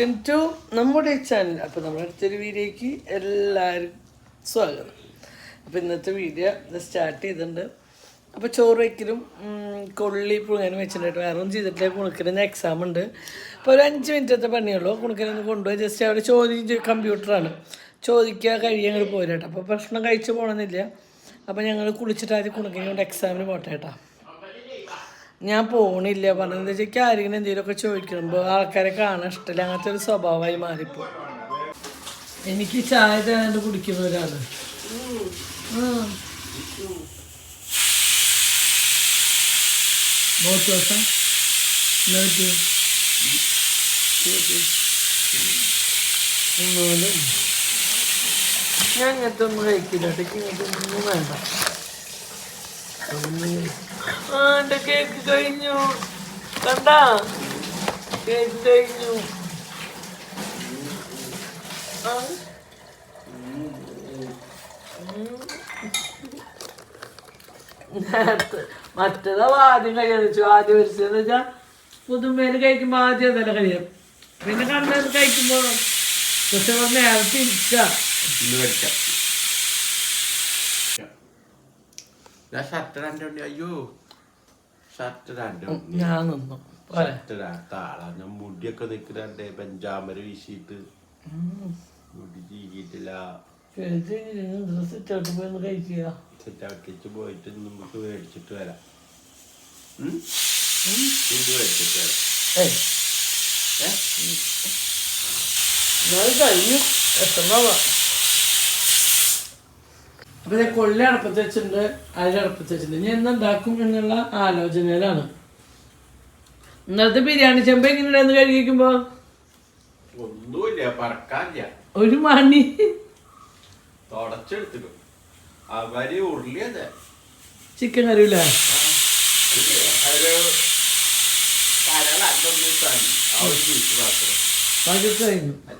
Welcome to നമ്മുടെ channel അപ്പോൾ നമ്മുടെ അടുത്തൊരു വീഡിയോയ്ക്ക് എല്ലാവരും സ്വാഗതം. അപ്പോൾ ഇന്നത്തെ വീഡിയോ സ്റ്റാർട്ട് ചെയ്തിട്ടുണ്ട്. അപ്പോൾ ചോറ് വയ്ക്കലും കൊള്ളി പുഴുങ്ങാനും വെച്ചിട്ടുണ്ട് വേറെ ഒന്നും ചെയ്തിട്ടില്ല. കുണുക്കലിന് എക്സാം ഉണ്ട്. അപ്പോൾ ഒരു അഞ്ച് മിനിറ്റത്തെ പണിയുള്ളൂ. കുണുക്കലിന് കൊണ്ടുപോയി ജസ്റ്റ് അവിടെ ചോദ്യം കമ്പ്യൂട്ടറാണ് ചോദിക്കുക കഴിയുക അങ്ങോട്ട് പോരാട്ടോ അപ്പോൾ ഭക്ഷണം കഴിച്ച് പോകണമെന്നില്ല അപ്പോൾ ഞങ്ങൾ കുളിച്ചിട്ട് ആദ്യം കുണുക്കനെ കൊണ്ട് എക്സാമിന് പോട്ടെ കേട്ടോ. ഞാൻ പോണില്ല. പറഞ്ഞത് എനിക്ക് ആരെങ്കിലും എന്തെങ്കിലുമൊക്കെ ചോദിക്കുമ്പോൾ ആൾക്കാരെ കാണാൻ ഇഷ്ടമല്ല അങ്ങനത്തെ ഒരു സ്വഭാവമായി മാറിപ്പോ. എനിക്ക് ചായ തരാണ്ട് കുടിക്കുന്ന ഒരാൾ ഞാൻ അങ്ങനത്തെ ഒന്നും കഴിക്കില്ല. ഇടയ്ക്ക് ഇങ്ങനത്തെ ഒന്നും വേണ്ട. ആ എന്റെ കേക്ക് കഴിഞ്ഞു. കണ്ടാ? കേക്ക് കഴിഞ്ഞു. നേരത്തെ മറ്റേതാ ആദ്യം കഴിച്ചു. ആദ്യം വരിച്ചതെന്ന് വെച്ചാ പുതുമേൽ കഴിക്കുമ്പോ ആദ്യം അതല്ല കഴിയാം. പിന്നെ കണ്ണത് കഴിക്കുമ്പോ പക്ഷെ നേരത്തെ നേരെ തിരിച്ചാ ഇന്ന് കഴിക്കാം ഞാൻ ഷർട്ട് ഇടാണ്ട് അയ്യോ ഷർട്ട് ഇടാണ്ട് ഞാൻ നിന്നു ഷർട്ട് ആളാ ഞാൻ മുടിയൊക്കെ നിൽക്കുന്നുണ്ട് പഞ്ചാമര വീശിയിട്ട് മുടി ചീകിയിട്ടില്ല സെറ്റാക്കിച്ച് പോയിട്ട് നമുക്ക് മേടിച്ചിട്ട് വരാം മേടിച്ചിട്ട് വരാം ഏ? കഴിഞ്ഞു എത്തണതാ അപ്പൊ ഞാൻ കൊള്ളി അടപ്പത്ത് വെച്ചിട്ടുണ്ട് അരി അടപ്പത്ത് വെച്ചിട്ടുണ്ട്. ഇനി എന്തുണ്ടാക്കും എന്നുള്ള ആലോചനയിലാണ്. ഇന്നത്തെ ബിരിയാണി ചെമ്പ് എങ്ങനെയുണ്ടായിരുന്നു കഴിക്കുമ്പോ ഒന്നുമില്ല പറക്കാനില്ല. ഒരു മണി. തുടച്ചെടുത്തിട്ടു അവർ ഉരുളിയതെ ചിക്കൻ കറിയില്ല?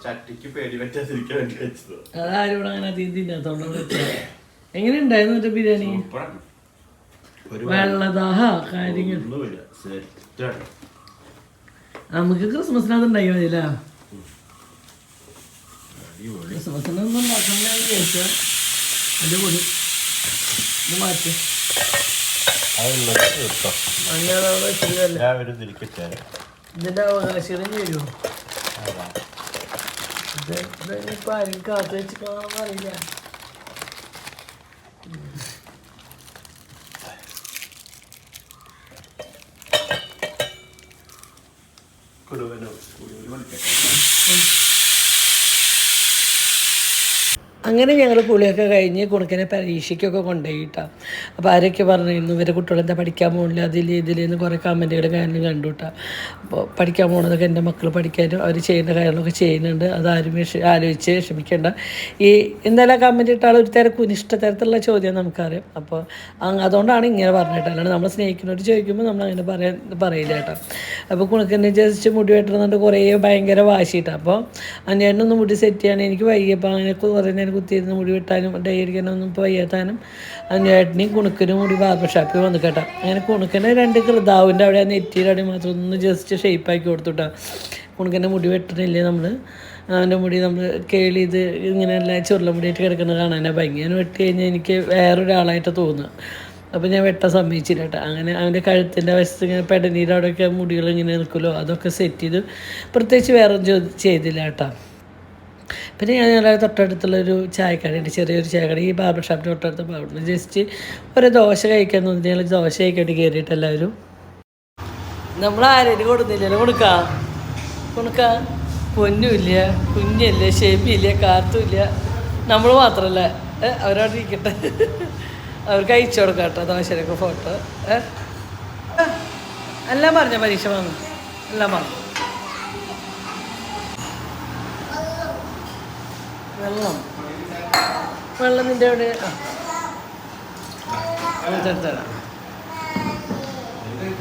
ചട്ടിക്ക് പേടി പറ്റാതിരിക്കാൻ വേണ്ടി വെച്ചത്. അതാരും ഇവിടെ അങ്ങനെ തിന്നാത്തോണ്ട് എങ്ങനെ ഉണ്ടായിരുന്നു മറ്റേ ബിരിയാണി? വെള്ളദാഹ കാര്യങ്ങൾ. നമുക്ക് ക്രിസ്മസിനകത്ത് ഉണ്ടാക്കി മതിയല്ലേ ക്രിസ്മസിനൊന്നും ചോദിച്ചാൽ ഇത് മാറ്റി. ഇതിന്റെ അവകാശം ചെയ്യുമോ ഇത് ഇതിനിപ്പോ ആരും കാത്തു വെച്ച് കാണാൻ അറിയില്ല. കുടുവനോ കുടുവനോ അങ്ങനെ ഞങ്ങൾ കുളിയൊക്കെ കഴിഞ്ഞ് കുണുക്കനെ പരീക്ഷയ്ക്കൊക്കെ കൊണ്ടുപോയിട്ടാ. അപ്പോൾ ആരൊക്കെ പറഞ്ഞിരുന്നു ഇവരെ കുട്ടികളെന്താ പഠിക്കാൻ പോകണില്ല അതിൽ ഇതിലെന്ന് കുറേ കമന്റുകൾ കാര്യങ്ങൾ കണ്ടു കേട്ടോ അപ്പോൾ പഠിക്കാൻ പോകണതൊക്കെ എന്റെ മക്കൾ പഠിക്കാനും അവർ ചെയ്യുന്ന കാര്യങ്ങളൊക്കെ ചെയ്യുന്നുണ്ട്. അതാരും വിഷ ആലോചിച്ച് വിഷമിക്കേണ്ട. ഈ എന്തായാലും ആ കമന്റ് ഇട്ടാൽ ഒരു തിരക്കും ഇഷ്ട തരത്തിലുള്ള ചോദ്യം നമുക്കറിയാം. അപ്പോൾ അതുകൊണ്ടാണ് ഇങ്ങനെ പറഞ്ഞിട്ട് അല്ലാണ്ട് നമ്മൾ സ്നേഹിക്കുന്നവർ ചോദിക്കുമ്പോൾ നമ്മൾ അങ്ങനെ പറയാൻ പറയില്ല കേട്ടോ. അപ്പോൾ കുണുക്കനെ ജസ്റ്റ് മുടി വെട്ടണമെന്നുണ്ട് കുറേ ഭയങ്കര വാശിയിട്ടാണ് അപ്പോൾ അന്വേഷണം മുടി സെറ്റ് ചെയ്യാൻ എനിക്ക് വയ്യപ്പോൾ അങ്ങനെ കുറേ നേരം കുത്തിയിരുന്ന് മുടി വെട്ടാനും ഡൈ അടിക്കാനൊന്നും ഇപ്പോൾ വയ്യാത്താനും അന്വേട്ടനെയും കുണുക്കനും മുടി ബാർബർ ഷാപ്പിൽ വന്ന് കേട്ടോ. അങ്ങനെ കുണുക്കനെ രണ്ട് കൃതാവിന്റെ അവിടെ നെറ്റിയുടെ അവിടെ മാത്രം ഒന്ന് ജസ്റ്റ് ഷേപ്പാക്കി കൊടുത്തുട്ടാ. കുണുക്കന്റെ മുടി വെട്ടണില്ലേ നമ്മൾ അവന്റെ മുടി നമ്മൾ കേളി ഇത് ഇങ്ങനെ എല്ലാം ചുരുള മുടിയായിട്ട് കിടക്കുന്നത് കാണാനാണ് ഭംഗി. ഞാൻ വെട്ടി കഴിഞ്ഞാൽ എനിക്ക് വേറൊരാളായിട്ട് തോന്നുന്നു അപ്പോൾ ഞാൻ വെട്ടാൻ സമ്മതിച്ചില്ല കേട്ടോ. അങ്ങനെ അവന്റെ കഴുത്തിന്റെ വശത്ത് ഇങ്ങനെ പെടനീരവിടെയൊക്കെ മുടികൾ ഇങ്ങനെ നിൽക്കുമല്ലോ അതൊക്കെ സെറ്റ് ചെയ്ത് പ്രത്യേകിച്ച് വേറെ ചെയ്തില്ല കേട്ടോ. പിന്നെ ഞാൻ ഞങ്ങളുടെ തൊട്ടടുത്തുള്ളൊരു ചായക്കടയുണ്ട് ചെറിയൊരു ചായക്കട. ഈ ബാർബർ ഷാപ്പിന്റെ തൊട്ടടുത്ത് അവിടുന്ന് ജസ്റ്റ് ഒരു ദോശ കഴിക്കാൻ തോന്നി. ഞങ്ങൾ ദോശ കഴിക്കേണ്ടി കയറിയിട്ട് എല്ലാവരും. നമ്മൾ ആരെയും കൊടുന്നില്ലല്ലോ കൊടുക്ക. കൊടുക്ക. പൊന്നുമില്ല കുഞ്ഞില്ല ഷെബിയില്ല കാത്തുമില്ല. നമ്മൾ മാത്രമല്ല അവരവിടെ ഇരിക്കട്ടെ. അവർക്ക് അയച്ചു കൊടുക്കാം കേട്ടോ ദോശയിലൊക്കെ ഫോട്ടോ എല്ലാം പറഞ്ഞ പരീക്ഷ വന്നു. എല്ലാം പറഞ്ഞു. വെള്ളം. വെള്ളം നിന്റെ അവിടെ.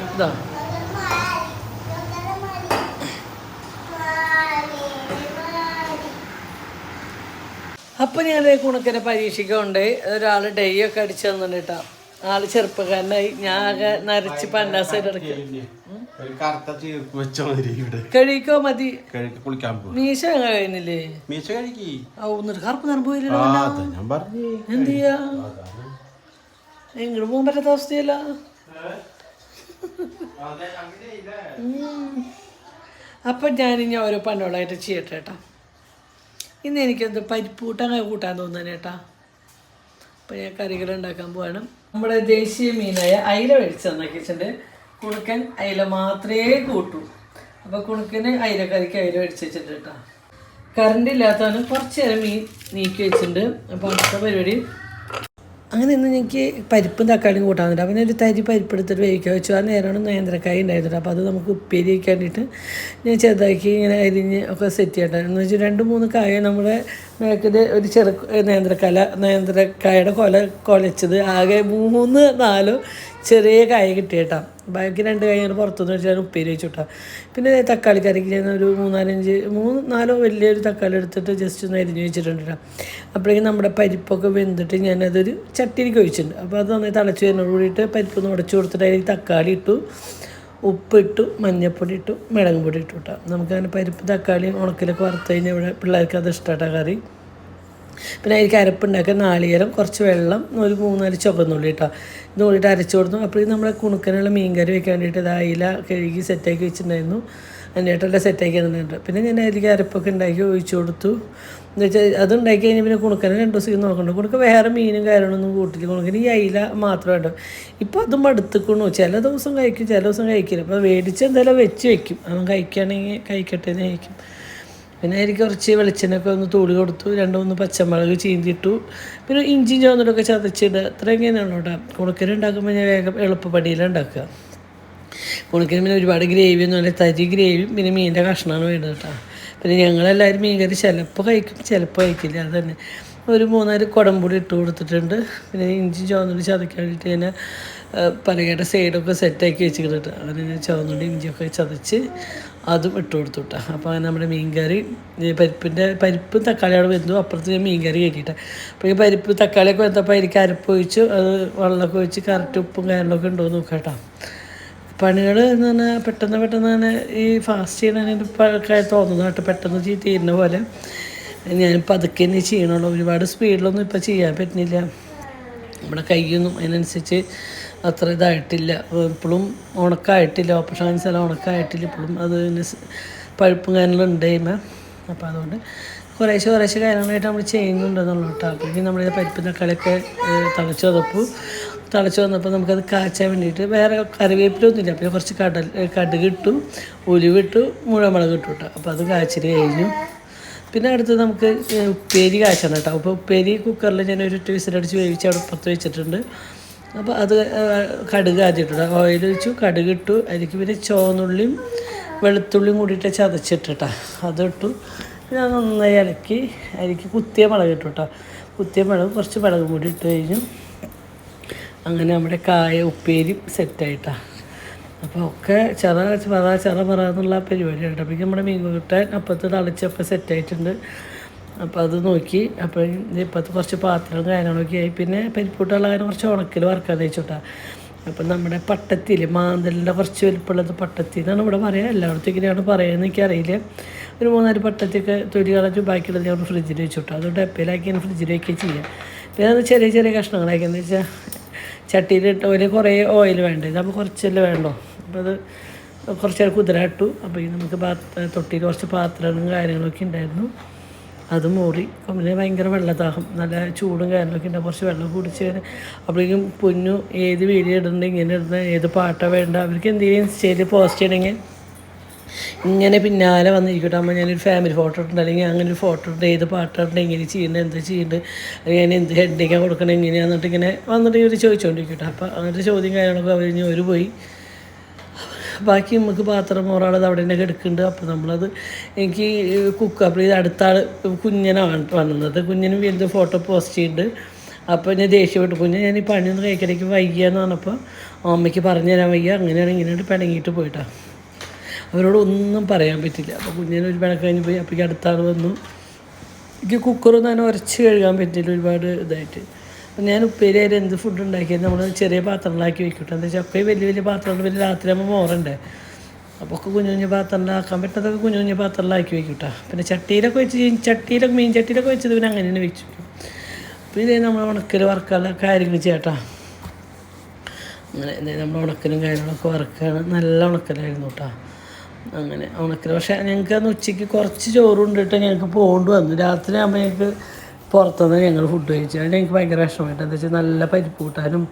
ഇതാ. അപ്പം ഞാൻ കുണക്കനെ പരീക്ഷിക്കുന്നുണ്ട് ഒരാൾ ഡൈ ഒക്കെ അടിച്ചു തന്നിട്ടാ ആൾ ചെറുപ്പക്കാരനായി. ഞാൻ ആകെ നരച്ച് ഇവിടെ. കഴിക്കോ മതി. കുളിക്കാൻ മീശ കഴിഞ്ഞില്ലേ? മീശ കഴിക്കി. ഒന്നിട്ട് കറുപ്പ് നിറം പോയില്ലല്ലോ എന്ത് ചെയ്യാ ഇങ്ങോട്ട് പോകാൻ പറ്റാത്ത അവസ്ഥയല്ല. അപ്പൊ ഞാനിനി ഓരോ പണ്ടോളായിട്ട് ചെയ്യട്ടെ ഏട്ടാ. ഇന്ന് എനിക്കെന്ത് പരിപ്പ് കൂട്ടാൻ കൂട്ടാൻ തോന്നുന്നേട്ടാ അപ്പൊ അപ്പം ഞാൻ കറികൾ ഉണ്ടാക്കാൻ പോവാണ്. നമ്മുടെ ദേശീയ മീനായ അയില മേടിച്ച് തന്നാക്കിയിട്ടുണ്ട് കുണുക്കൻ അയില മാത്രമേ കൂട്ടൂ. അപ്പോൾ കുണുക്കന് അയില കറിക്ക് അയില മേടിച്ച് വെച്ചിട്ടുണ്ട് കേട്ടോ. കറണ്ട് ഇല്ലാത്തതാണ് കുറച്ച് നേരം മീൻ നീക്കി വെച്ചിട്ടുണ്ട്. അപ്പോൾ അടുത്ത പരിപാടി അങ്ങനെ ഇന്ന് എനിക്ക് പരിപ്പും തക്കാളിയും കൂട്ടാൻ അപ്പം ഒരു തരി പരിപ്പ് എടുത്തിട്ട് വേവിക്കാൻ വെച്ചു. ആ നേരമാണ് നേന്ത്രക്കായ ഉണ്ടായിരുന്നത്. അപ്പോൾ അത് നമുക്ക് ഉപ്പേരി വയ്ക്കാൻ വേണ്ടിയിട്ട് ഞാൻ ചെറുതാക്കി ഇങ്ങനെ അരിഞ്ഞ് ഒക്കെ സെറ്റ് ചെയ്യട്ടെ. എന്ന് വെച്ചാൽ രണ്ട് മൂന്ന് കായ നമ്മുടെ മേക്കിൽ ഒരു ചെറു നേന്ത്രക്കല നേന്ത്രക്കായയുടെ കൊല കുലച്ചത്. ആകെ മൂന്ന് നാലോ ചെറിയ കായ കിട്ടിയേട്ടാ. ബാക്കി രണ്ട് കായ ഞാൻ പുറത്തുനിന്ന് വെച്ചാൽ ഉപ്പേരി വെച്ചു വിട്ടാ പിന്നെ തക്കാളി കറിക്ക് ഞാൻ ഒരു മൂന്നാലഞ്ച് മൂന്ന് നാലോ വലിയൊരു തക്കാളി എടുത്തിട്ട് ജസ്റ്റ് ഒന്ന് അരിഞ്ഞ് വെച്ചിട്ടുണ്ട് അപ്പോഴേക്കും നമ്മുടെ പരിപ്പൊക്കെ വെന്തിട്ട് ഞാനതൊരു ചട്ടിയിലേക്ക് ഒഴിച്ചിട്ടുണ്ട്. അപ്പോൾ അത് നന്നായി തിളച്ച് വരുന്നതോട് കൂടിയിട്ട് പരിപ്പ് ഒന്ന് ഉടച്ചു കൊടുത്തിട്ട് അതിലേക്ക് തക്കാളി ഇട്ടു. ഉപ്പിട്ടു മഞ്ഞൾപ്പൊടി ഇട്ടു മുളകും പൊടി ഇട്ടു കേട്ടോ നമുക്കങ്ങനെ പരിപ്പ് തക്കാളി ഉണക്കിലൊക്കെ വറുത്ത് കഴിഞ്ഞാൽ ഇവിടെ പിള്ളേർക്ക് അത് ഇഷ്ടമായിട്ടാണ് കറി. പിന്നെ അതിലേക്ക് അരപ്പുണ്ടാക്കുക നാളികേരം കുറച്ച് വെള്ളം ഒരു മൂന്നാൽ ചുവന്നുള്ളി കേട്ടോ ഇത് കൂടിയിട്ട് അരച്ചു കൊടുത്തു. അപ്പോഴേക്കും നമ്മളെ കുണുക്കനുള്ള മീൻ കറി വെക്കാൻ വേണ്ടിയിട്ട് ഇത് അയില കഴുകി സെറ്റാക്കി വെച്ചിട്ടുണ്ടായിരുന്നു. അതിനായിട്ടെല്ലാം സെറ്റാക്കി തന്നിട്ടുണ്ട്. പിന്നെ ഞാൻ അതിലേക്ക് അരപ്പൊക്കെ ഉണ്ടാക്കി ഒഴിച്ചു കൊടുത്തു. എന്ന് വെച്ചാൽ അത് ഉണ്ടാക്കി കഴിഞ്ഞാൽ പിന്നെ കുണുക്കനെ രണ്ട് ദിവസം നോക്കണ്ട കുണുക്ക വേറെ മീനും കാര്യങ്ങളൊന്നും കൂട്ടില്ല. കുണുക്കന് ഈ അയില മാത്രമേ ഉണ്ടോ ഇപ്പോൾ അതും അടുത്തുക്കണു ചില ദിവസം കഴിക്കും ചില ദിവസം കഴിക്കില്ല. അപ്പോൾ മേടിച്ച് എന്തായാലും വെച്ച് വയ്ക്കും അവൻ കഴിക്കുകയാണെങ്കിൽ കഴിക്കട്ടെ എന്ന് കഴിക്കും പിന്നെ എനിക്ക് കുറച്ച് വെളിച്ചെണ്ണയൊക്കെ ഒന്ന് തൂളി കൊടുത്തു. രണ്ട് മൂന്ന് പച്ചമുളക് ചീന്തിയിട്ടു. പിന്നെ ഇഞ്ചിയും ചോന്നിട്ടൊക്കെ ചതച്ചിട്ട് അത്ര ഇങ്ങനെയാണോ കേട്ടോ. കുണക്കരി ഉണ്ടാക്കുമ്പോൾ ഞാൻ വേഗം എളുപ്പപ്പടിയിലാണ് ഉണ്ടാക്കുക. കുണക്കിന് പിന്നെ ഒരുപാട് ഗ്രേവി ഒന്നും പറഞ്ഞാൽ തരി ഗ്രേവിയും പിന്നെ മീനിന്റെ കഷ്ണമാണ് വേണ്ടത് കേട്ടോ. പിന്നെ ഞങ്ങളെല്ലാവരും മീൻ കറി ചിലപ്പോൾ കഴിക്കും ചിലപ്പോൾ കഴിക്കില്ല. അത് തന്നെ. ഒരു മൂന്നാൽ കുടംപൊടി ഇട്ട് കൊടുത്തിട്ടുണ്ട്. പിന്നെ ഇഞ്ചി ചുവന്നുള്ളി ചതയ്ക്കാൻ വേണ്ടിയിട്ട് ഞാൻ പലകയുടെ സൈഡൊക്കെ സെറ്റാക്കി വെച്ചിട്ടുണ്ട് അങ്ങനെ ഞാൻ ഇഞ്ചിയൊക്കെ ചതച്ച് അതും ഇട്ട് കൊടുത്തു അപ്പോൾ അങ്ങനെ നമ്മുടെ മീൻ കറി ഈ പരിപ്പിന്റെ പരിപ്പും തക്കാളിയോടെ വെന്തു. അപ്പുറത്ത് ഞാൻ മീൻ കറി കയറ്റിയിട്ട്. അപ്പോൾ ഈ പരിപ്പ് തക്കാളിയൊക്കെ വെന്തപ്പോൾ എനിക്ക് അരപ്പ് ഒഴിച്ചു അത് വെള്ളമൊക്കെ ഒഴിച്ച് കറക്റ്റ് ഉപ്പും കാര്യങ്ങളൊക്കെ ഉണ്ടോ നോക്കാം കേട്ടോ. പണികൾ എന്ന് പറഞ്ഞാൽ പെട്ടെന്ന് പെട്ടെന്ന് തന്നെ ഈ ഫാസ്റ്റ് ചെയ്യണതിന് തോന്നുന്നു കേട്ടോ. പെട്ടെന്ന് തീരുന്ന പോലെ. ഞാനിപ്പോൾ അതൊക്കെ തന്നെ ചെയ്യണുള്ളൂ. ഒരുപാട് സ്പീഡിലൊന്നും ഇപ്പോൾ ചെയ്യാൻ പറ്റുന്നില്ല. നമ്മുടെ കൈയൊന്നും അതിനനുസരിച്ച് അത്ര ഇതായിട്ടില്ല. ഇപ്പോഴും ഉണക്കായിട്ടില്ല. ഓപ്പറേഷൻ കാണിച്ചാൽ ഉണക്കായിട്ടില്ല. ഇപ്പോഴും അത് പഴുപ്പും കാര്യങ്ങളും ഉണ്ടായ്മ അപ്പോൾ അതുകൊണ്ട് കുറേശ്ശെ കുറേശ്ശെ കാര്യങ്ങളായിട്ട് നമ്മൾ ചെയ്യുന്നുണ്ടെന്നുള്ളൂ കേട്ടോ. അപ്പോഴേക്കും നമ്മൾ പരിപ്പ് തക്കാളിയൊക്കെ തിളച്ച് വന്നപ്പോൾ തിളച്ച് വന്നപ്പോൾ നമുക്കത് കാച്ചാൻ വേണ്ടിയിട്ട് വേറെ കറിവേപ്പിലൊന്നുമില്ല. പിന്നെ കുറച്ച് കടൽ കടുക് ഇട്ടു ഉലുവിട്ടു മുഴമുളക് ഇട്ടു കേട്ടോ. അപ്പോൾ അത് കാച്ചിട്ട് കഴിഞ്ഞു. പിന്നെ അടുത്ത് നമുക്ക് ഉപ്പേരി കാച്ചണം കേട്ടോ. അപ്പോൾ ഉപ്പേരി കുക്കറിൽ ഞാൻ ഒരു വിസിലടിച്ച് വേവിച്ച് അവിടെ പുറത്ത് വെച്ചിട്ടുണ്ട്. അപ്പോൾ അത് കടുക് ആദ്യം ഇട്ടു ഓയിൽ ഒഴിച്ചു കടുക് ഇട്ടു. അതിലേക്ക് പിന്നെ ചുവന്നുള്ളിയും വെളുത്തുള്ളിയും കൂടിയിട്ട് ചതച്ചിട്ടിട്ടാ. അതിട്ടു. പിന്നെ നന്നായി ഇളക്കി അതിലേക്ക് കുത്തിയ മുളക് ഇട്ടു കേട്ടോ. കുത്തിയ മുളക് കുറച്ച് മുളക് കൂടി ഇട്ട് കഴിഞ്ഞു. അങ്ങനെ നമ്മുടെ കായ ഉപ്പേരി സെറ്റായിട്ടാണ് അപ്പോൾ ഒക്കെ ചെറ പറ ചെറ പറ എന്നുള്ള പരിപാടിയാണ്. അപ്പോൾ നമ്മുടെ മീൻ കൂട്ടാൻ അപ്പത്ത് തളിച്ചപ്പോൾ സെറ്റായിട്ടുണ്ട് അപ്പോൾ അത് നോക്കി. അപ്പോൾ ഇപ്പോഴത്തെ കുറച്ച് പാത്രവും കാര്യങ്ങളൊക്കെ ആയി. പിന്നെ പരിപ്പൂട്ടുള്ള കാര്യം കുറച്ച് ഉണക്കിൽ വറക്കാൻ തയ്ച്ചോട്ടാ അപ്പം നമ്മുടെ പട്ടത്തിൽ മാന്തലിന്റെ കുറച്ച് വലിപ്പമുള്ളത് പട്ടത്തി എന്നാണ് ഇവിടെ പറയുക എല്ലായിടത്തും ഇങ്ങനെയാണ് പറയുന്നത് എനിക്കറിയില്ല. ഒരു മൂന്നാൽ പട്ടത്തിയൊക്കെ തൊലി കളഞ്ഞ് ബാക്കിയുള്ളത് ഞാൻ ഫ്രിഡ്ജിൽ വെച്ചിട്ടു. അതുകൊണ്ട് എപ്പോഴാക്കി ഞാൻ ഫ്രിഡ്ജിൽ വയ്ക്കുക ചെയ്യാം. പിന്നെ അത് ചെറിയ ചെറിയ കഷ്ണങ്ങളാക്കി എന്ന് വെച്ചാൽ ചട്ടിയിലിട്ട് ഒരു കുറേ ഓയിൽ വേണ്ടേ? അപ്പോൾ കുറച്ചല്ലേ വേണ്ടോ? അപ്പോൾ അത് കുറച്ച് നേരം കുതിര ഇട്ടു അപ്പോൾ ഈ നമുക്ക് പാത്ര തൊട്ടിയിൽ കുറച്ച് പാത്രങ്ങളും കാര്യങ്ങളൊക്കെ ഉണ്ടായിരുന്നു. അത് മൂടി. പിന്നെ ഭയങ്കര വെള്ളദാഹം. നല്ല ചൂടും കാര്യങ്ങളൊക്കെ ഉണ്ട്. കുറച്ച് വെള്ളം കുടിച്ച് അപ്പോഴേക്കും പൊന്നു ഏത് വീഡിയോ ഇടുന്നുണ്ട് ഇങ്ങനെ ഇടുന്ന ഏത് പാട്ടാണ് വേണ്ട അവർക്ക് എന്തെങ്കിലും ചെയ്ത് പോസ്റ്റ് ചെയ്യണമെങ്കിൽ ഇങ്ങനെ പിന്നാലെ വന്നിരിക്കട്ടെ. അമ്മ ഞാനൊരു ഫാമിലി ഫോട്ടോ ഇട്ടുണ്ട് അല്ലെങ്കിൽ അങ്ങനെ ഒരു ഫോട്ടോ ഉണ്ട് ഏത് പാട്ടുണ്ട് എങ്ങനെ ചെയ്യുന്നത് എന്താ ചെയ്യുന്നത് അല്ലെങ്കിൽ ഞാൻ എന്ത് ഹെഡിങ്ങാണ് കൊടുക്കണം എങ്ങനെയാണെന്നിട്ട് ഇങ്ങനെ വന്നിട്ട് ഇവർ ചോദിച്ചുകൊണ്ടിരിക്കട്ടെ അപ്പോൾ അങ്ങനത്തെ ചോദ്യം കാര്യങ്ങളൊക്കെ അവർ ഒരു പോയി. ബാക്കി നമുക്ക് പാത്രം ഒരാളത് അവിടെ തന്നെ കിടക്കുന്നുണ്ട്. അപ്പോൾ നമ്മളത് എനിക്ക് കുക്ക് അപ്പോൾ ഇത് അടുത്ത ആൾ കുഞ്ഞനാണ് വന്നത്. കുഞ്ഞിനും വലുത് ഫോട്ടോ പോസ്റ്റ് ചെയ്യുന്നുണ്ട് അപ്പോൾ ഞാൻ ദേഷ്യപ്പെട്ടു. കുഞ്ഞ് ഞാൻ ഈ പണി പണിയൊന്നും കഴിക്കലേക്ക് വൈകിയെന്ന് പറഞ്ഞപ്പോൾ അമ്മയ്ക്ക് പറഞ്ഞു തരാൻ വയ്യ. അങ്ങനെയാണ് ഇങ്ങനെയാണ് പിണങ്ങിയിട്ട് പോയിട്ടാണ് അവരോട് ഒന്നും പറയാൻ പറ്റില്ല. അപ്പോൾ കുഞ്ഞിന് ഒരു പിണക്ക് കഴിഞ്ഞ് പോയി. അപ്പോഴേക്ക് അടുത്ത ആൾ വന്നു. എനിക്ക് കുക്കറൊന്നും അങ്ങനെ ഉരച്ച് കഴുകാൻ പറ്റില്ല. ഒരുപാട് ഇതായിട്ട്. അപ്പം ഞാൻ ഉപ്പേരിയായിട്ട് എന്ത് ഫുഡ് ഉണ്ടാക്കിയത് നമ്മൾ ചെറിയ പാത്രങ്ങളാക്കി വെക്കട്ടെ. എന്താ വെച്ചാൽ അപ്പോൾ വലിയ വലിയ പാത്രങ്ങൾ വലിയ രാത്രിയാകുമ്പോൾ മോറുണ്ട്. അപ്പോൾ ഒക്കെ കുഞ്ഞു കുഞ്ഞു പാത്രങ്ങളാക്കാൻ പറ്റുന്നതൊക്കെ കുഞ്ഞു കുഞ്ഞു പാത്രങ്ങളാക്കി വെക്കും കേട്ടോ പിന്നെ ചട്ടിയിലൊക്കെ വെച്ച് ചട്ടിയിലൊക്കെ മീൻ ചട്ടിയിലൊക്കെ വെച്ചത് പിന്നെ അങ്ങനെ തന്നെ വെച്ചു അപ്പോൾ ഇതേ നമ്മൾ ഉണക്കൽ വറുക്കാനുള്ള കാര്യങ്ങൾ ചേട്ടാ അങ്ങനെ ഇതേ നമ്മൾ ഉണക്കലും കാര്യങ്ങളൊക്കെ വറുക്കാണ്. നല്ല ഉണക്കലായിരുന്നു കേട്ടോ. അങ്ങനെ ഉണക്കൽ പക്ഷേ ഞങ്ങൾക്ക് അന്ന് ഉച്ചയ്ക്ക് കുറച്ച് ചോറ് കൊണ്ടിട്ട് ഞങ്ങൾക്ക് പോകേണ്ടി വന്നു. രാത്രി ആകുമ്പോൾ ഞങ്ങൾക്ക് പുറത്തുനിന്ന് ഞങ്ങൾ ഫുഡ് കഴിച്ചു അതിന് ഞങ്ങൾക്ക് ഭയങ്കര വിഷമമായിട്ട് എന്താ വെച്ചാൽ നല്ല പരിപ്പ് കൂട്ടാനും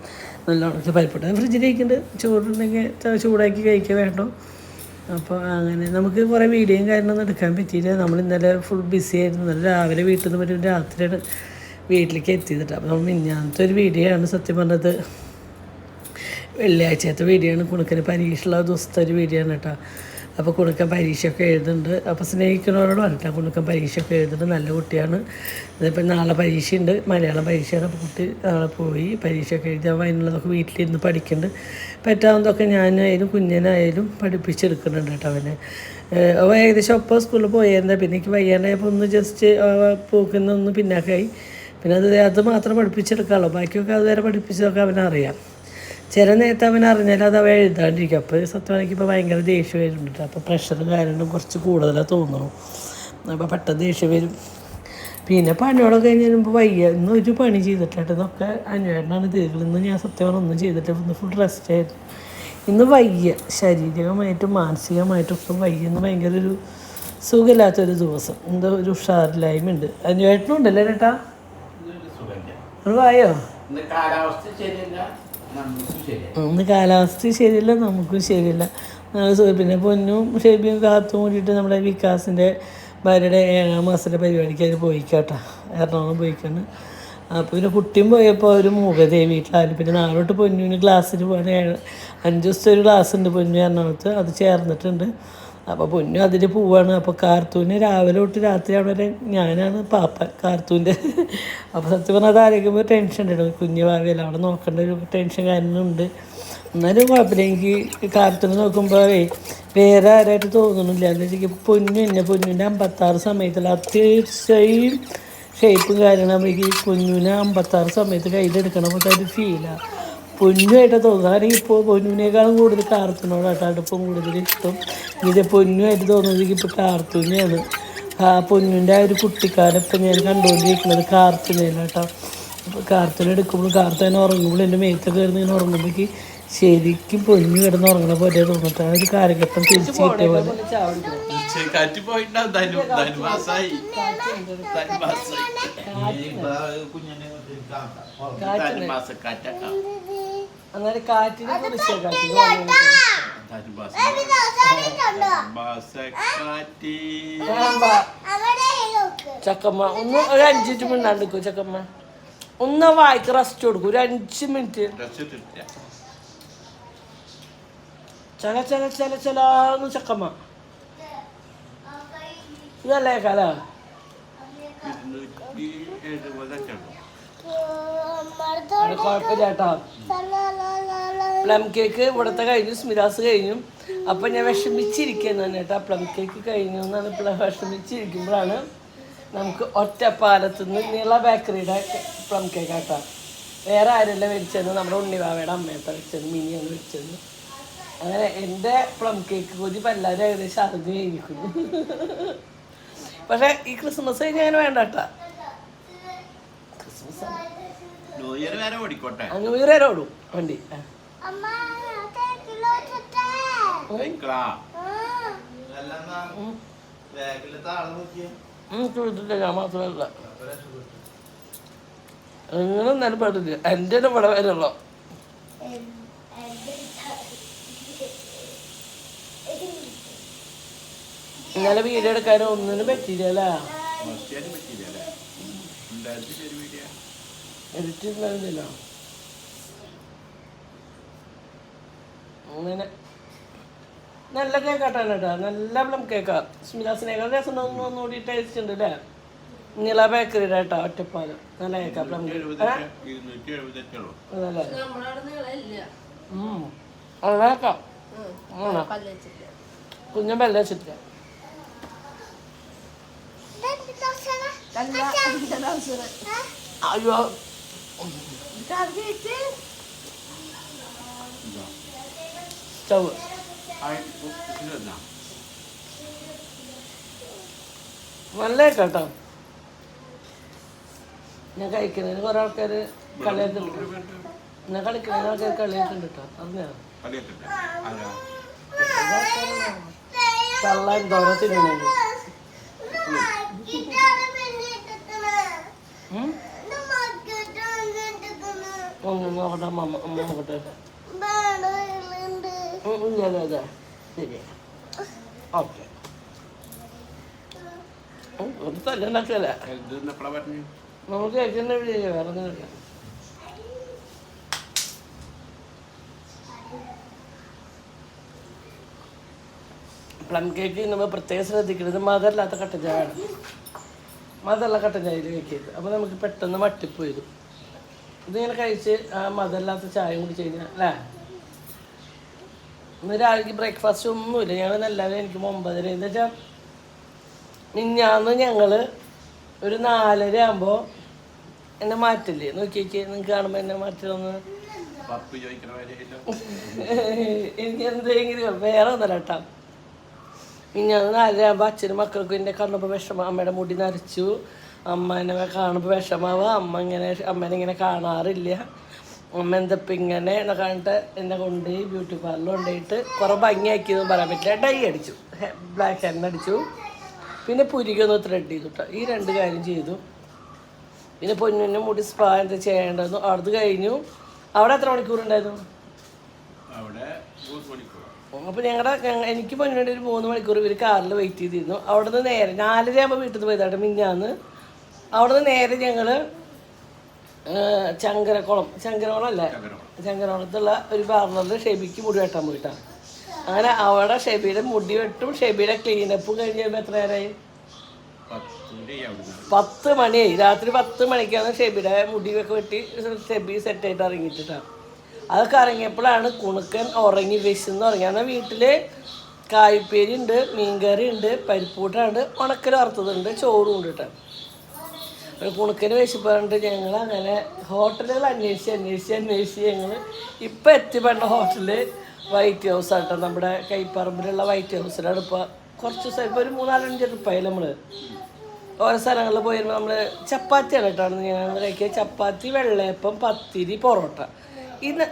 നല്ല ഉണക്കിയ പരിപ്പ് കൂട്ടാനും. ഫ്രിഡ്ജിലിരിക്കുന്നുണ്ട് ചോറുണ്ടെങ്കിൽ ചൂടുണ്ടെങ്കിൽ ചൂടാക്കി കഴിക്കുക വേണ്ടോ. അപ്പോൾ അങ്ങനെ നമുക്ക് കുറേ വീഡിയോയും കാര്യങ്ങളൊന്നും എടുക്കാൻ പറ്റിയില്ല. നമ്മൾ ഇന്നലെ ഫുൾ ബിസി ആയിരുന്നു. നല്ല രാവിലെ വീട്ടിൽ നിന്ന് പറ്റും രാത്രിയാണ് വീട്ടിലേക്ക് എത്തിയിട്ട് അപ്പോൾ നമ്മൾ ഇന്നത്തെ ഒരു വീഡിയോ ആണ് സത്യം പറഞ്ഞത്. വെള്ളിയാഴ്ചത്തെ വീഡിയോ ആണ്. കുണുക്കന് പരീക്ഷയുള്ള ദിവസത്തെ ഒരു വീഡിയോ ആണ് കേട്ടോ. അപ്പോൾ കുണുക്കൻ പരീക്ഷയൊക്കെ എഴുതുന്നുണ്ട്. അപ്പോൾ സ്നേഹിക്കുന്നവരോട് പറഞ്ഞിട്ടാ കുണുക്കൻ പരീക്ഷയൊക്കെ എഴുതുന്നുണ്ട് നല്ല കുട്ടിയാണ്. ഇതിപ്പോൾ നാളെ പരീക്ഷയുണ്ട്. മലയാളം പരീക്ഷയാണ്. അപ്പോൾ കുട്ടി നാളെ പോയി പരീക്ഷയൊക്കെ എഴുതി. അപ്പോൾ അതിനുള്ളതൊക്കെ വീട്ടിലിരുന്ന് പഠിക്കുന്നുണ്ട്. പറ്റാവുന്നതൊക്കെ ഞാനായാലും കുഞ്ഞനായാലും പഠിപ്പിച്ചെടുക്കുന്നുണ്ട് കേട്ടോ അവനെ. അവ ഏകദേശം ഒപ്പം സ്കൂളിൽ പോയായിരുന്നു പിന്നെ എനിക്ക് വയ്യാണ്ടായപ്പോൾ ഒന്ന് ജസ്റ്റ് പോക്കുന്ന ഒന്ന് പിന്നാക്കായി. പിന്നെ അത് അത് മാത്രം പഠിപ്പിച്ചെടുക്കാമല്ലോ ബാക്കിയൊക്കെ അതുവരെ പഠിപ്പിച്ചതൊക്കെ അവനറിയാം. ചില നേരത്തെ അവൻ അറിഞ്ഞാൽ അത് അവൻ എഴുതാണ്ടിരിക്കും. അപ്പോൾ സത്യമാണെങ്കിൽ ഇപ്പോൾ ഭയങ്കര ദേഷ്യം വരുന്നുണ്ട്. അപ്പോൾ പ്രഷറും കാര്യങ്ങളും കുറച്ച് കൂടുതലാണ് തോന്നുന്നു. അപ്പോൾ പെട്ടെന്ന് ദേഷ്യം വരും. പിന്നെ പണിയോടെ കഴിഞ്ഞ് വരുമ്പോൾ വയ്യ. ഇന്ന് ഒരു പണി ചെയ്തിട്ടായിട്ട് ഇതൊക്കെ അന്വേഷണമാണ് തീർക്കുന്നത് ഇന്ന് ഞാൻ സത്യം ഒന്നും ചെയ്തിട്ട് ഇന്ന് ഫുൾ റെസ്റ്റ് ആയിരുന്നു. ഇന്ന് വയ്യ. ശാരീരികമായിട്ടും മാനസികമായിട്ടും ഒക്കെ വയ്യ. ഇന്ന് ഭയങ്കര ഒരു സുഖമില്ലാത്തൊരു ദിവസം. എന്തോ ഒരു ഉഷാറില്ലായ്മ ഉണ്ട്. അന്വേഷണം ഉണ്ടല്ലേ ചേട്ടാ? വായോ? കാലാവസ്ഥ ശരിയല്ല. ഇന്ന് കാലാവസ്ഥ ശരിയല്ല നമുക്കും ശരിയല്ല. പിന്നെ പൊന്നും ഷേബിയും കാത്തും കൂടിയിട്ട് നമ്മുടെ വികാസിന്റെ ഭാര്യയുടെ ഏഴാം മാസത്തിന്റെ പരിപാടിക്ക് അവർ പോയിക്കാട്ടാ. എറണാകുളം പോയിക്കാണ്. അപ്പോൾ പിന്നെ കുട്ടിയും പോയപ്പോൾ ഒരു മൂകതേ വീട്ടിലായാലും പിന്നെ നാളോട്ട് പൊന്നുവിന് ക്ലാസ്സിന് പോകാൻ അഞ്ച് ദിവസത്തെ ഒരു ക്ലാസ് ഉണ്ട് പൊന്നു എറണാകുളത്ത്. അത് ചേർന്നിട്ടുണ്ട്. അപ്പോൾ പൊന്നു അതിൽ പോവാണ്. അപ്പോൾ കാർത്തൂന് രാവിലെ തൊട്ട് രാത്രി അവിടെ വരെ ഞാനാണ് പാപ്പ കാർത്തൂന്റെ അപ്പോൾ സത്യം പറഞ്ഞാൽ അത് ആലോചിക്കുമ്പോൾ ടെൻഷൻ ഉണ്ട് കുഞ്ഞു ഭാവിയല്ല അവിടെ നോക്കേണ്ട ഒരു ടെൻഷൻ കാര്യങ്ങളുണ്ട് എന്നാലും കുഴപ്പമില്ല. എനിക്ക് കാർത്തൂന് നോക്കുമ്പോൾ വേറെ ആരായിട്ട് തോന്നുന്നില്ല. എന്ന് വെച്ചാൽ പൊന്നു തന്നെ പൊന്നുവിന്റെ അമ്പത്താറ് സമയത്തുള്ള അത്യാവശ്യം ഷേപ്പും കാര്യങ്ങളും ഈ പൊന്നുവിനെ അമ്പത്താറ് സമയത്ത് കയ്യിലെടുക്കണം അപ്പോൾ ഒരു ഫീലാണ് പൊന്നുമായിട്ട് തോന്നുന്നത് കാരണം ഇപ്പോൾ പൊന്നുവിനേക്കാളും കൂടുതൽ കാർത്തൂനോടാട്ടോ അടുപ്പം കൂടുതൽ ഇഷ്ടം. ഇത് പൊന്നുമായിട്ട് തോന്നുന്നത് ഇപ്പോൾ കാർത്തൂനെയാണ് ആ പൊന്നുവിന്റെ ആ ഒരു കുട്ടിക്കാലം ഇപ്പം ഞാൻ കണ്ടുകൊണ്ടിരിക്കുന്നത് കാർത്തൂനല്ല കേട്ടോ അപ്പോൾ കാർത്തൂൻ എടുക്കുമ്പോൾ കാർത്തൂൻ ഉറങ്ങുമ്പോൾ എന്റെ മേത്തൊക്കെ കിടന്ന് ഇങ്ങനെ ഉറങ്ങുമ്പോഴേക്ക് ശരിക്കും പൊന്നു കിടന്ന് ഉറങ്ങണ പോലെ തോന്നിട്ട് ആ ഒരു കാലഘട്ടം തിരിച്ചു കിട്ടിയ പോലെ. കാറ്റ് അന്നേരം കാറ്റിനെ കുറിച്ച് ചക്കമ്മ ഒന്ന് ഒരു അഞ്ചു മിനിറ്റ് മിണ്ടാണ്ട് നിൽക്കും ചക്കമ്മ. ഒന്ന് വായിക്ക് റെസ്റ്റ് കൊടുക്കും ഒരു അഞ്ച് മിനിറ്റ്. ചല ചല ചല ചലാന്ന് ചക്കമ്മ. ഇതല്ലേ കല ഇരുന്നൂറ്റി എഴുപതൊക്കെ ഉള്ളൂ. പ്ലം കേക്ക് ഇവിടുത്തെ കഴിഞ്ഞു സ്മിരാസ് കഴിഞ്ഞു. അപ്പം ഞാൻ വിഷമിച്ചിരിക്കുന്നതാണ് കേട്ടോ. പ്ലം കേക്ക് കഴിഞ്ഞു എന്നാണ് ഇപ്പോൾ വിഷമിച്ചിരിക്കുമ്പോഴാണ് നമുക്ക് ഒറ്റപ്പാലത്ത് നിന്ന് നീള ബേക്കറിയുടെ പ്ലം കേക്ക് കേട്ടോ. വേറെ ആരെല്ലാം മേടിച്ചത്? നമ്മുടെ ഉണ്ണിവാവയുടെ അമ്മയത്തെ വെച്ചത് മിനിയാണ് വെച്ചത് അങ്ങനെ എന്റെ പ്ലം കേക്ക് കൊതി എല്ലാവരും ഏകദേശം അറിഞ്ഞു കഴിഞ്ഞിരിക്കുന്നു പക്ഷേ ഈ ക്രിസ്മസ് കഴിഞ്ഞ് അങ്ങനെ വേണ്ട കേട്ടോ. ക്രിസ്മസ് അങ്ങ് വേറെ ഓടും വണ്ടി. ഞാൻ മാത്രമല്ല. അങ്ങനെ എന്നാലും പാടില്ല. എന്റെ ഇവിടെ വരെയുള്ളൂ ഇന്നലെ വീഡിയോ എടുക്കാനോ ഒന്നിനും പറ്റിയില്ല മസ്തിയാനും പറ്റിയില്ല അല്ലേ? രണ്ടായിരത്തി ഒരു വീഡിയോ എഡിറ്റ് ഉണ്ടായിരുന്നില്ലോ അങ്ങനെ. നല്ല കേക്കാട്ടാണ് കേട്ടോ നല്ല പ്ലം കേക്കാ. സ്നേഹ രസം ഒന്നുകൂടി ടേസ്റ്റ് ഉണ്ട് അല്ലേ നില ബേക്കറിയുടെ കേട്ടോ ഒറ്റപ്പാലം. നല്ല കേക്കാ പ്ലം കേക്ക്. അതല്ലേ കുഞ്ഞൻ വെള്ള വെച്ചിട്ടില്ല. അയ്യോ. സ്റ്റവ് നല്ല കേട്ടോ ഞാൻ കഴിക്കുന്നതിന് കുറെ ആൾക്കാര് കളിയാക്കുന്നുണ്ട്. ഞാൻ കളിക്കുന്നതിന് ആൾക്കാർ കളിയാക്കുന്നുണ്ട് കേട്ടോ അറിഞ്ഞോ തള്ളാൻ? ഒന്ന് നോക്കട്ടെ അമ്മ അമ്മ നോക്കട്ടെ. ഇല്ല അതെ അതെ ശരി ഓക്കെ. ഒരു നമുക്ക് വേറെ ഒന്നും പ്ലം കേക്ക് നമ്മൾ പ്രത്യേകം ശ്രദ്ധിക്കുന്നത് മധുരമില്ലാത്ത കട്ടൻ ചായ മധുരമുള്ള കട്ടൻ ചായയിൽ കഴിക്കരുത് അപ്പോൾ നമുക്ക് പെട്ടെന്ന് വട്ടിപ്പോയിരുന്നു ഇതിങ്ങനെ കഴിച്ച് ആ മധുരമില്ലാത്ത ചായയും കുടിച്ച് കഴിഞ്ഞാൽ അല്ലേ? ഇന്ന് രാവിലെ ബ്രേക്ക്ഫാസ്റ്റ് ഒന്നുമില്ല. ഞങ്ങൾ എല്ലാവരും എനിക്ക് ഒമ്പതര എന്ന് വെച്ചാൽ മിഞ്ഞാന്ന് ഞങ്ങൾ ഒരു നാലര ആകുമ്പോൾ എന്നെ മാറ്റില്ലേ? നോക്കിയേക്ക് നോക്കി നിങ്ങൾക്ക് കാണുമ്പോൾ എന്നെ മാറ്റണമെന്ന് എനിക്ക് എന്തെങ്കിലും വേറെ ഒന്നല്ല കേട്ടോ. മിഞ്ഞാന്ന് നാലര ആകുമ്പോൾ അച്ഛനും മക്കൾക്കും എന്റെ കണ്ണപ്പോൾ വിഷമം. അമ്മയുടെ മുടി നരച്ചു. അമ്മ എന്നെ കാണുമ്പോൾ വിഷമാവുക അമ്മ ഇങ്ങനെ അമ്മേനെ ഇങ്ങനെ കാണാറില്ല. അമ്മ എന്തപ്പം ഇങ്ങനെ എന്നെ കണ്ടിട്ട് എന്നെ കൊണ്ടുപോയി ബ്യൂട്ടി പാർലർ കൊണ്ടുപോയിട്ട് കുറേ ഭംഗിയാക്കിയെന്ന് പറയാൻ പറ്റില്ല. ഡൈ അടിച്ചു. ബ്ലാക്ക് ഹെൻ അടിച്ചു. പിന്നെ പുരികൊന്ന് ത്രെഡ് ചെയ്തു കേട്ടോ ഈ രണ്ട് കാര്യം ചെയ്തു. പിന്നെ പൊന്നിന്റെ മുടി സ്പാ എന്താ ചെയ്യേണ്ടതെന്നു അവിടുന്ന് കഴിഞ്ഞു. അവിടെ എത്ര മണിക്കൂർ ഉണ്ടായിരുന്നു? അപ്പോൾ ഞങ്ങളുടെ എനിക്ക് പൊന്നിവേണ്ടി ഒരു മൂന്ന് മണിക്കൂർ ഇവർ കാറിൽ വെയിറ്റ് ചെയ്തിരുന്നു. അവിടെ നിന്ന് നേരെ നാലര ആകുമ്പോൾ വീട്ടിൽ നിന്ന് പോയതാട്ടെ മിഞ്ഞാന്ന്. അവിടുന്ന് നേരെ ഞങ്ങൾ ചങ്കരക്കുളം. ചങ്കരക്കുളം. അല്ലേ ചങ്കരക്കുളത്തുള്ള ഒരു പാർലറിൽ ഷെബിക്ക് മുടി വെട്ടാൻ പോയിട്ടാണ് അങ്ങനെ അവിടെ ഷെബിയുടെ മുടി വെട്ടും ഷെബിയുടെ ക്ലീനപ്പും കഴിഞ്ഞപ്പോൾ കഴിയുമ്പോൾ എത്ര നേരമായി പത്ത് മണിയായി. രാത്രി പത്ത് മണിക്കാണ് ഷെബിയുടെ മുടിയൊക്കെ വെട്ടി ഷെബി സെറ്റായിട്ട് ഇറങ്ങിയിട്ടാണ് അതൊക്കെ ഇറങ്ങിയപ്പോഴാണ് കുണുക്കൻ ഉറങ്ങി വിശന്ന് ഉറങ്ങി. എന്നാൽ വീട്ടിൽ കായ്പേരി ഉണ്ട് മീൻകറി ഉണ്ട് പരിപ്പൂട്ടുണ്ട് ഉണക്കൽ വറുത്തതുണ്ട് ചോറും ഉണ്ട് കേട്ടോ ഒരു വേശി പറഞ്ഞിട്ട് ഞങ്ങൾ അങ്ങനെ ഹോട്ടലുകൾ അന്വേഷിച്ച് അന്വേഷിച്ച് അന്വേഷിച്ച് ഞങ്ങൾ ഇപ്പം എത്തിപ്പെട്ട ഹോട്ടൽ വൈറ്റ് ഹൗസ് ആട്ടോ. നമ്മുടെ കൈപ്പറമ്പിലുള്ള വൈറ്റ് ഹൗസിലാണ് ഇപ്പോൾ കുറച്ച് ദിവസം ഇപ്പോൾ ഒരു മൂന്നാലഞ്ച് ട്രിപ്പായി നമ്മൾ ഓരോ സ്ഥലങ്ങളിൽ പോയി വരുമ്പോൾ നമ്മൾ ചപ്പാത്തിയാണ് കേട്ടോ ഞങ്ങൾ കഴിക്കുക ചപ്പാത്തി വെള്ളയപ്പം പത്തിരി പൊറോട്ട. ഇന്ന്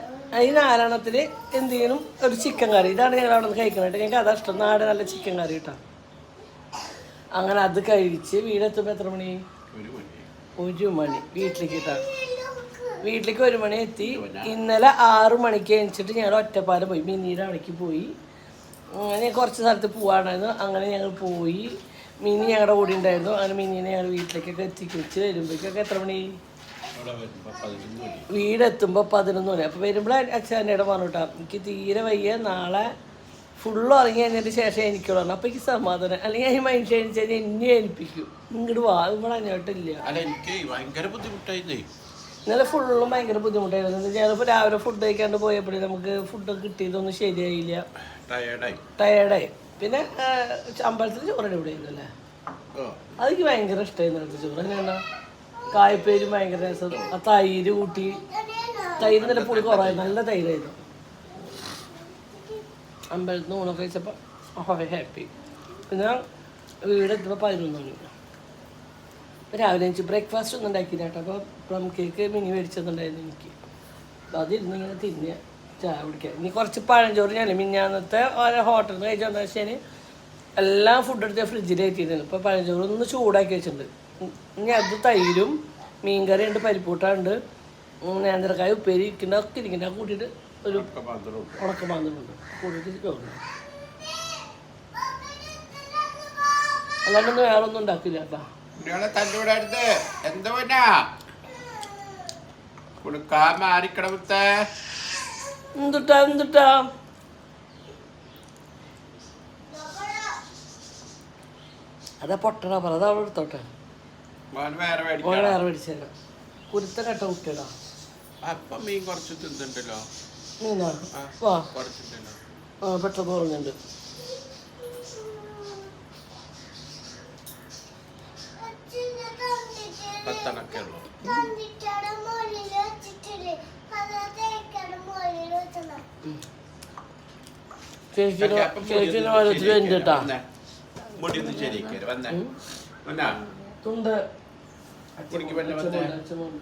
ഈ നാലെണ്ണത്തിൽ എന്തെങ്കിലും ഒരു ചിക്കൻ കറി. ഇതാണ് ഞങ്ങൾ അവിടെ നിന്ന് കഴിക്കുന്നത് ഞങ്ങൾക്ക് അതാ ഇഷ്ടം. നല്ല ചിക്കൻ കറി കേട്ടോ. അങ്ങനെ അത് കഴിച്ച് വീടെത്തുമ്പോൾ എത്ര മണി. ഒരു മണി. വീട്ടിലേക്ക് എത്താം വീട്ടിലേക്ക് ഒരു മണി എത്തി. ഇന്നലെ ആറു മണിക്ക് എണിച്ചിട്ട് ഞങ്ങൾ ഒറ്റപ്പാലം പോയി. മിനിയുടെ അവിടേക്ക് പോയി. അങ്ങനെ കുറച്ച് സ്ഥലത്ത് പോകാനായിരുന്നു അങ്ങനെ ഞങ്ങൾ പോയി. മിനി ഞങ്ങളുടെ കൂടെ ഉണ്ടായിരുന്നു. അങ്ങനെ മിനിനെ ഞങ്ങൾ വീട്ടിലേക്കൊക്കെ എത്തിക്കിച്ച് വരുമ്പോഴേക്കൊക്കെ എത്ര മണി? വീടെത്തുമ്പോൾ പതിനൊന്ന് മണി. അപ്പോൾ വരുമ്പോൾ അച്ഛനോട് പറഞ്ഞു കേട്ടോ എനിക്ക് തീരെ വയ്യ. നാളെ ഫുള്ള് ഉറങ്ങി കഴിഞ്ഞതിന് ശേഷം എനിക്കുള്ളൂ അപ്പോൾ എനിക്ക് സമാധാനം. അല്ലെങ്കിൽ അതിന് മനുഷ്യ എണിച്ച് കഴിഞ്ഞാൽ എന്നെ ഏൽപ്പിക്കും. ഇങ്ങോട്ട് വാ ഇവിടെ അങ്ങോട്ടില്ല. അല്ല എനിക്ക് ഭയങ്കര ബുദ്ധിമുട്ടായിരുന്നേ ഇന്നലെ ഫുള്ളും ഭയങ്കര ബുദ്ധിമുട്ടായിരുന്നു. ഞാനിപ്പോൾ രാവിലെ ഫുഡ് കഴിക്കാണ്ട് പോയപ്പോഴേ നമുക്ക് ഫുഡ് കിട്ടിയതൊന്നും ശരിയായില്ല. ടയേർഡായി ടയേർഡായി പിന്നെ അമ്പലത്തിൽ ചോറിന് ഇവിടെ ആയിരുന്നല്ലേ അതെനിക്ക് ഭയങ്കര ഇഷ്ടമായിരുന്നു ചോറ്. എന്നാ കായ്പേരും ഭയങ്കര രസം. ആ തൈര് കൂട്ടി. തൈര് നല്ല പുളി കുറവായി നല്ല തൈരായിരുന്നു. അമ്പലത്തിൽ നിന്ന് ഊണൊക്കെ കഴിച്ചപ്പോൾ ഹാപ്പി പിന്നെ വീടെത്തുമ്പോൾ പതിനൊന്ന് മണി. രാവിലെ എനിക്ക് ബ്രേക്ക്ഫാസ്റ്റ് ഒന്നും ഉണ്ടാക്കിയില്ല കേട്ടോ. അപ്പോൾ പ്ലം കേക്ക് മിനി മേടിച്ചതുണ്ടായിരുന്നു എനിക്ക്. അപ്പോൾ അതിരുന്ന് ഇങ്ങനെ തിന്നുക ചായ കുടിക്കുക ഇനി കുറച്ച് പഴഞ്ചോറ് ഞാൻ മിഞ്ഞാന്നത്തെ ഓരോ ഹോട്ടലിൽ നിന്ന് കഴിച്ചു വന്നാൽ ശരി എല്ലാം ഫുഡ് എടുത്ത് ഫ്രിഡ്ജിൽ കയറ്റിയിരുന്നു. ഇപ്പോൾ പഴഞ്ചോറ് ഒന്ന് ചൂടാക്കി വെച്ചിട്ടുണ്ട്. ഇനി അത് തൈരും മീൻകറി ഉണ്ട് പരിപ്പൂട്ടുണ്ട് നേന്ത്രക്കായ ഉപ്പേരി ഇരിക്കുന്ന ഒക്കെ ഇരിക്കുന്ന കൂട്ടിയിട്ട് ഒരു ഉണക്ക മാന്തലുണ്ട് കൂട്ടിയിട്ട് ചോറുണ്ട് അല്ലാണ്ടൊന്നും വേറെ ഒന്നും ഉണ്ടാക്കില്ല കേട്ടോ. കുട്ടികളെ തല്ലുവിടരുത് എന്താ പിന്നെ? കൊടുക്കാൻ മാറിക്കടമത്തെ എന്തുട്ടാ എന്തുട്ടാ? അതാ പൊട്ടടാ പറ അതാ അവിടെ എടുത്തോട്ടെ. വേറെ മേടിച്ചേരാം. കുരുത്ത കെട്ട കുട്ടിയടാ അപ്പൊ മീൻ കുറച്ച് തിന്നുണ്ടല്ലോ നീനാ വാ. കുറച്ചിട്ടുണ്ടല്ലോ ആ പെട്ടെന്ന് പറഞ്ഞുണ്ട് പത്തണൊക്കെ ഉള്ളൂ. ചേച്ചിയുടെ അപ്പം മുടി ചേച്ചിയുടെ ഒന്ന് ഓരോരുത്തരും ഉണ്ട് ശരിയാക്കിയത്. കേട്ടാ വന്നേ. വന്നേ. വന്നാ. തുണ്ട്. കുടിക്ക് അച്ഛൻ വന്നു.